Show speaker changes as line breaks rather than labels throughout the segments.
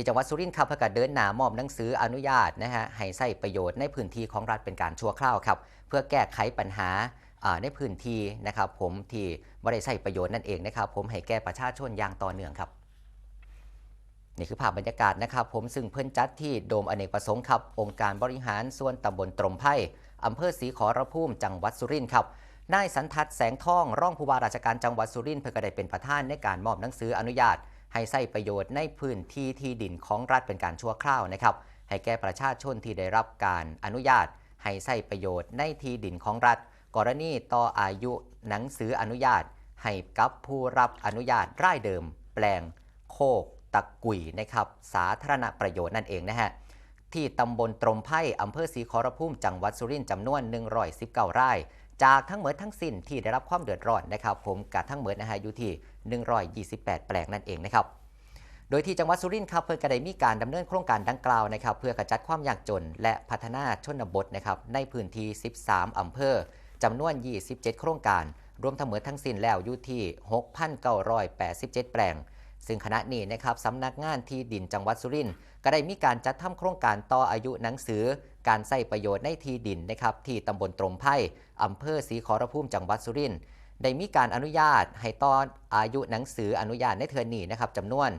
ที่จังหวัดสุรินทร์ครับเพื่อการเดินหน้ามอบหนังสืออนุญาตนะฮะให้ใช้ประโยชน์ในพื้นที่ของรัฐเป็นการชั่วคราวครับ เพื่อแก้ไขปัญหาในพื้นที่นะครับ ผมที่บริใช้ประโยชน์นั่นเองนะครับ ผมให้แก่ประชาชนอย่างต่อเนื่องครับนี่คือภาพบรรยากาศนะครับ ผมซึ่งเพิ่อนจัดที่โดมอเนกประสงค์ครับองค์การบริหารส่วนตำบลตรมไผ่อำเภอศรีขอรภูมิจังหวัดสุรินทร์ครับนายสันทัดแสงทอง ร่องผู้ว่าราชการจังหวัดสุรินทร์เพื่อก็ได้เป็นประธานในการมอบหนังสืออนุญาต ให้ใช้ประโยชน์ในพื้นที่ที่ดินของรัฐเป็นการชั่วคราวนะครับ ให้แก่ประชาชนที่ได้รับการอนุญาต ให้ใช้ประโยชน์ในที่ดินของรัฐ กรณีต่ออายุหนังสืออนุญาต ให้กับผู้รับอนุญาตรายเดิม แปลง โคก ตะกุยนะครับ สาธารณประโยชน์นั่นเองนะฮะที่ตำบลตรมไผ่อำเภอศรีขอรภูมิจังหวัดสุรินทร์จำนวน 119 ไร่ จากทั้งหมดทั้งสิ้นที่ได้รับความเดือดร้อนนะครับ ผมกับทั้งหมดนะฮะอยู่ที่ 128 แปลงนั่นเองนะครับโดยที่จังหวัดสุรินทร์ครับเพื่อกระไดมีการดำเนินโครงการดังกล่าวนะครับ เพื่อกระจัดความยากจน และพัฒนาชนบทนะครับในพื้นที่ 13อำเภอจำนวน 27 โครงการ รวมทั้งหมดทั้งสิ้นแล้วอยู่ที่ 6,987 แปลง ซึ่งขณะนี้นะครับสำนักงานที่ดินจังหวัดสุรินทร์ก็ได้มีการจัดทำโครงการต่ออายุหนังสือ การใส่ประโยชน์ในที่ดินนะครับที่ตำบลตรมไผ่อำเภอศรีขอรภูมิจังหวัดสุรินทร์ได้มีการอนุญาตให้ต่ออายุหนังสืออนุญาตในเทือนนี้นะครับจำนวน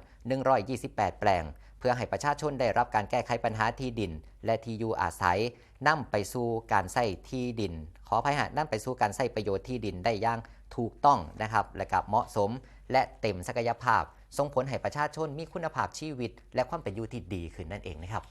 128 แปลง เพื่อให้ประชาชนได้รับการแก้ไขปัญหาที่ดิน และที่อยู่อาศัยนำไปสู่การใส่ที่ดิน ขอภัยฮะนำไปสู่การใส่ประโยชน์ที่ดินได้อย่าง ถูกต้องนะครับและกับเหมาะสมและเต็มศักยภาพส่งผลให้ประชาชนมีคุณภาพชีวิต และความเป็นอยู่ที่ดีขึ้นนั่นเองนะครับ